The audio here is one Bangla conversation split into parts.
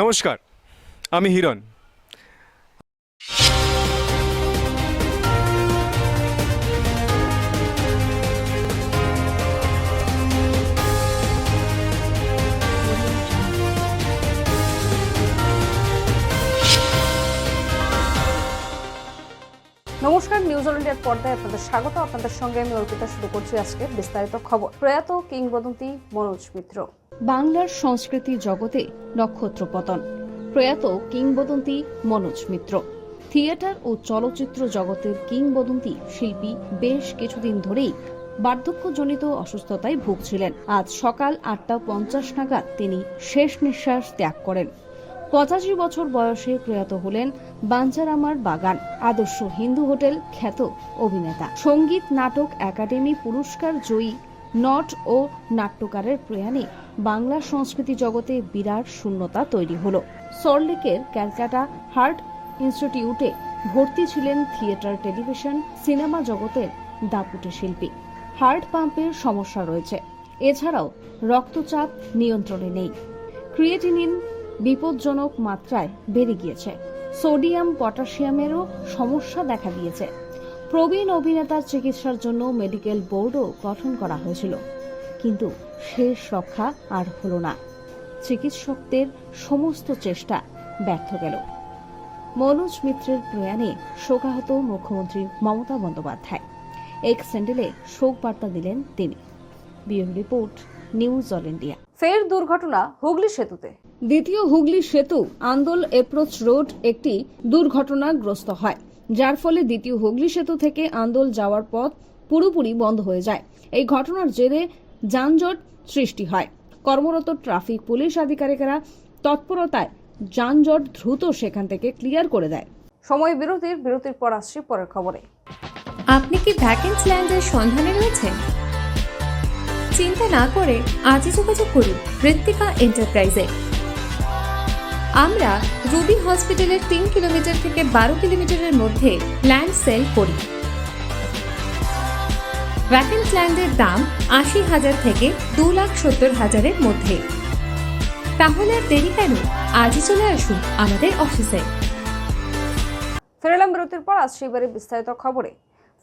নমস্কার, আমি হিরণ। নমস্কার নিউজ ইন্ডিয়ার পর্দায় আপনাদের স্বাগত। আপনাদের সঙ্গে আমি অর্পিতা শুরু করছি আজকে বিস্তারিত খবর। প্রয়াত কিংবদন্তি মনোজ মিত্র। বাংলার সংস্কৃতি জগতে নক্ষত্র পতন প্রয়াত কিংবদন্তি মনোজ মিত্র। থিয়েটার ও চলচ্চিত্র জগতের কিংবদন্তি শিল্পী বেশ কিছুদিন ধরেই বার্ধক্যজনিত অসুস্থতায় ভুগছিলেন। আজ সকাল আটটা পঞ্চাশ নাগাদ তিনি শেষ নিঃশ্বাস ত্যাগ করেন। পঁচাশি বছর বয়সে প্রয়াত হলেন বাঞ্চারামার বাগান, আদর্শ হিন্দু হোটেল খ্যাত অভিনেতা। সংগীত নাটক একাডেমি পুরস্কার জয়ী নট ও নাট্যকারের প্রয়াণে বাংলা সংস্কৃতি জগতে বিরাট শূন্যতা তৈরি হলো। সল্টলেকের ক্যালকাটা হার্ট ইনস্টিটিউটে ভর্তি ছিলেন থিয়েটার, টেলিভিশন, সিনেমা জগতের দাপুটে শিল্পী। হার্ট পাম্পের সমস্যা রয়েছে। এছাড়াও রক্তচাপ নিয়ন্ত্রণে নেই। ক্রিয়েটিনিন বিপজ্জনক মাত্রায় বেড়ে গিয়েছে। সোডিয়াম, পটাশিয়ামেরও সমস্যা দেখা দিয়েছে। প্রবীণ অভিনেতার চিকিৎসার জন্য মেডিকেল বোর্ডও গঠন করা হয়েছিল। কিন্তু শেষ রক্ষা আর হলো না। চিকিৎসকদের সমস্ত চেষ্টা ব্যর্থ গেল। মনোজ মিত্রের প্রয়াণে শোকাহত মুখ্যমন্ত্রী মমতা বন্দ্যোপাধ্যায়। এক স্যান্ডেলে শোক বার্তা দিলেন তিনি। Bureau report news all India. ফের দুর্ঘটনা হুগলি সেতুতে। দ্বিতীয় হুগলি সেতু আন্দোল এপ্রোচ রোড একটি দুর্ঘটনাগ্রস্ত হয় যার ফলে দ্বিতীয় হুগলি সেতু থেকে আন্দোল যাওয়ার পথ পুরোপুরি বন্ধ হয়ে যায়। এই ঘটনার জেরে যানজট সৃষ্টি হয়। কর্মরত ট্রাফিক পুলিশ আধিকারিকেরা তৎপরতায় যানজট দ্রুত সেখান থেকে ক্লিয়ার করে দেয়। সময় বিরতির বিরতির পর আসছি পরের খবরে। আপনি কি ভ্যাকেন্স ল্যান্ডের সন্ধানে রয়েছেন? চিন্তা না করে আজই যোগাযোগ করুন ঋত্বিকা এন্টারপ্রাইজে। আমরা রুবি হসপিটালের তিন কিলোমিটার থেকে বারো কিলোমিটারের মধ্যে ল্যান্ড সেল করি। ভ্যাকেন্স ল্যান্ডের দাম আশি হাজার থেকে দু লাখ সত্তর হাজারের মধ্যে। তাহলে আর দেরি কেন? আজই চলে আসুন আমাদের অফিসে। ফেরালাম বিরতির পর আসছি এবারে বিস্তারিত খবরে।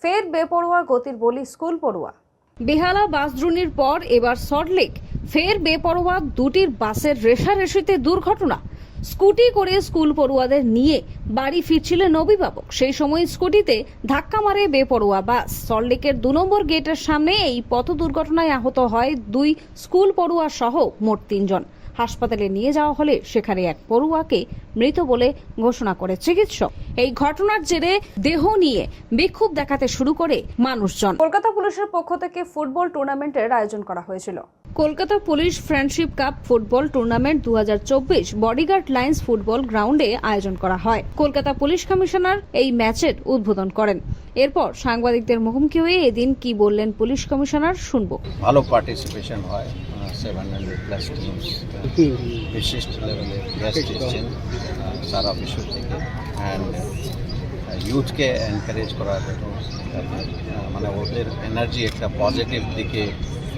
ফের বেপরোয়া গতির বলি স্কুল পড়ুয়া। বেহালা বাসদ্রুনির পর এবার সল্টলেক। ফের বেপরোয়া দুটির বাসের রেশারেশিতে দুর্ঘটনা। স্কুটি করে স্কুল পড়ুয়াদের নিয়ে বাড়ি ফিরছিলেন অভিভাবক। সেই সময় স্কুটিতে ধাক্কা মারে বেপরোয়া বাস। সল্টলেকের দু নম্বর গেটের সামনে এই পথ দুর্ঘটনায় আহত হয় দুই স্কুল পড়ুয়া সহ মোট তিনজন। হাসপাতালে নিয়ে যাওয়া হলে সেখানে এক পড়ুয়াকে মৃত বলে ঘোষণা করে চিকিৎসক। এই ঘটনার জেরে দেহ নিয়ে বিক্ষোভ দেখাতে শুরু করে মানুষজন। কলকাতা পুলিশের পক্ষ থেকে ফুটবল টুর্নামেন্টের আয়োজন করা হয়েছিল। Kolkata police friendship cup football tournament দুহাজার চব্বিশ বডিগার্ড লাইন্স ফুটবল গ্রাউন্ডে আয়োজন করা হয়। কলকাতা পুলিশ কমিশনার এই ম্যাচের উদ্বোধন করেন। এরপর সাংবাদিকদের মুখোমুখি হয়ে এদিন কি বললেন পুলিশ কমিশনার শুনব। ভালো পার্টিসিপেশন হয় সেভেন হান্ড্রেড প্লাস টিমস বিশিষ্ট লেভেলে গেস্ট এসছেন সারা বিশ্ব থেকে। অ্যান্ড ইউথকে এনকারেজ জন্য মানে ওদের এনার্জি একটা পজিটিভ দিকে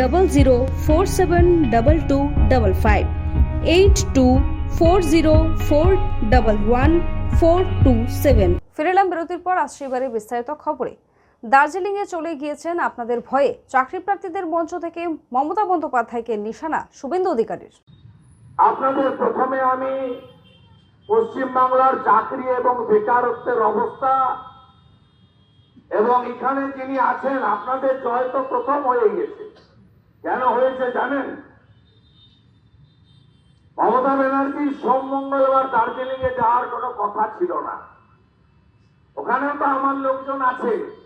double zero four seven double two double five eight two four zero four double one four two seven ফিরেলাম বিরতির পর আসছি এবারে বিস্তারিত খবরে। দার্জিলিং এ চলে গিয়েছেন আপনাদের ভয়ে চাকরি প্রার্থীদের মঞ্চ থেকে মমতা বন্দ্যোপাধ্যায়কে নিশানা শুভেন্দু অধিকারীর। আপনাদের প্রথমে আমি পশ্চিমবাংলার চাকরি এবং বেকারত্বের অবস্থা এবং এখানে যিনি আছেন আপনাদের জয় তো প্রথম হয়ে গেছে। কেন হয়েছে জানেন? মমতা ব্যানার্জির সোম মঙ্গলবার দার্জিলিং এ যাওয়ার কোনো কথা ছিল না। ওখানেও তো আমার লোকজন আছে।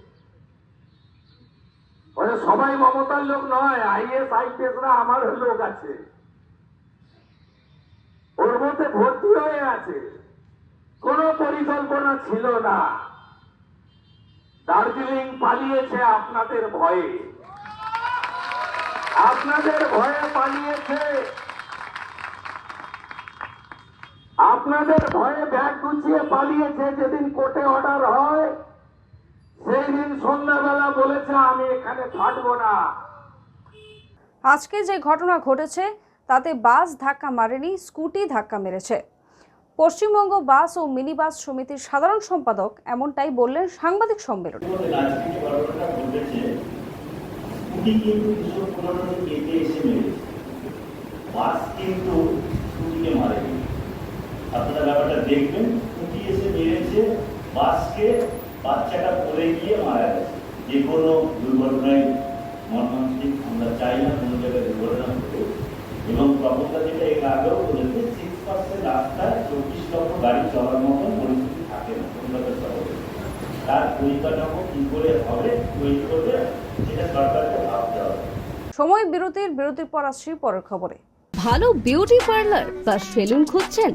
সবাই মমতার লোক নয়, আইএস, আইপিএসরা আমার লোক আছে। ওর মধ্যে ভর্তি হয়ে আছে। কোনো পরিকল্পনা ছিল না। দার্জিলিং পালিয়েছে আপনাদের ভয়ে। আপনাদের ভয়ে পালিয়েছে। আপনাদের ভয়ে ব্যাগ গুছিয়ে পালিয়েছে যেদিন কোর্টে অর্ডার হয় সেই দিন সন্ধ্যাবেলা বলেছে, আমি এখানে থাকব না। আজকে যে ঘটনা ঘটেছে, তাতে বাস ধাক্কা মারেনি, স্কুটি ধাক্কা মেরেছে। পশ্চিমবঙ্গ বাস ও মিনি বাস সমিতির সাধারণ সম্পাদক এমনটাই বললেন সাংবাদিক সম্মেলনে। স্কুটি কিন্তু ভীষণ পুরোনো কেটে এসে মেরেছে বাস কিন্তু স্কুটিকে মারেনি আপনারা ব্যাপারটা দেখবেন স্কুটি এসে মেরেছে বাসকে বাচ্চাটা পড়ে গিয়ে মারা গেছে যে কোনো দুর্ঘটনায় মর্মান্তিক আমরা চাই না কোনো জায়গায় দুর্ঘটনা ঘটুক এবং প্রবণতা যেটা এর আগেও বলেছে সিক্স পার্সেন্ট রাস্তায় চব্বিশ লক্ষ গাড়ি চলার মতন পরিস্থিতি থাকে না কলকাতা শহরে তার পরিকাঠামো কি করে হবে তৈরি করবে সেটা সরকারকে সময় বিরতির বিরতির পর আসছি পরের খবরে। ভালো বিউটি পার্লার বা সেলুন খুঁজছেন?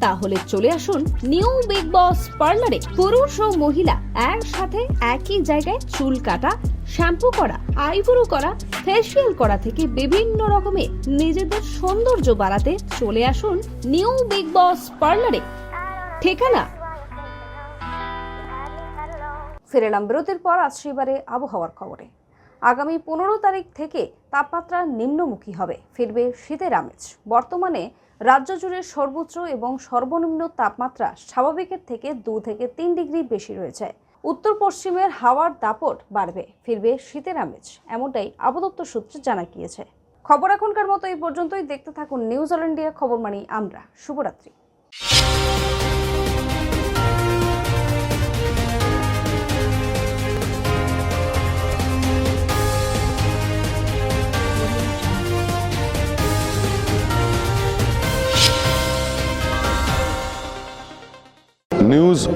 তাহলে চলে আসুন নিউ বিগ বস পার্লারে পুরুষ ও মহিলা একসাথে একই জায়গায় চুল কাটা শ্যাম্পু করা আইব্রো করা ফেসিয়াল করা থেকে বিভিন্ন রকমের নিজেদের সৌন্দর্য বাড়াতে চলে আসুন নিউ বিগ বস পার্লারে ঠিকানা ফিরে এলাম বিরতির পর আসছি এবারে আবহাওয়ার খবরে। আগামী পনেরো তারিখ থেকে তাপমাত্রা নিম্নমুখী হবে, ফিরবে শীতের আমেজ। বর্তমানে রাজ্য জুড়ে সর্বোচ্চ এবং সর্বনিম্ন তাপমাত্রা স্বাভাবিকের থেকে দু থেকে তিন ডিগ্রি বেশি রয়েছে। উত্তর পশ্চিমের হাওয়ার দাপট বাড়বে, ফিরবে শীতের আমেজ, এমনটাই আবদপ্তর সূত্রে জানা গিয়েছে। খবর এখনকার মতো এই পর্যন্তই। দেখতে থাকুন নিউজ ইন্ডিয়া খবর মানি, আমরা শুভরাত্রি।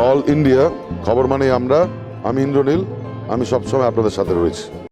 অল ইন্ডিয়া খবর মানে আমরা আমি ইন্দ্রনীল আমি সবসময় আপনাদের সাথে রয়েছি।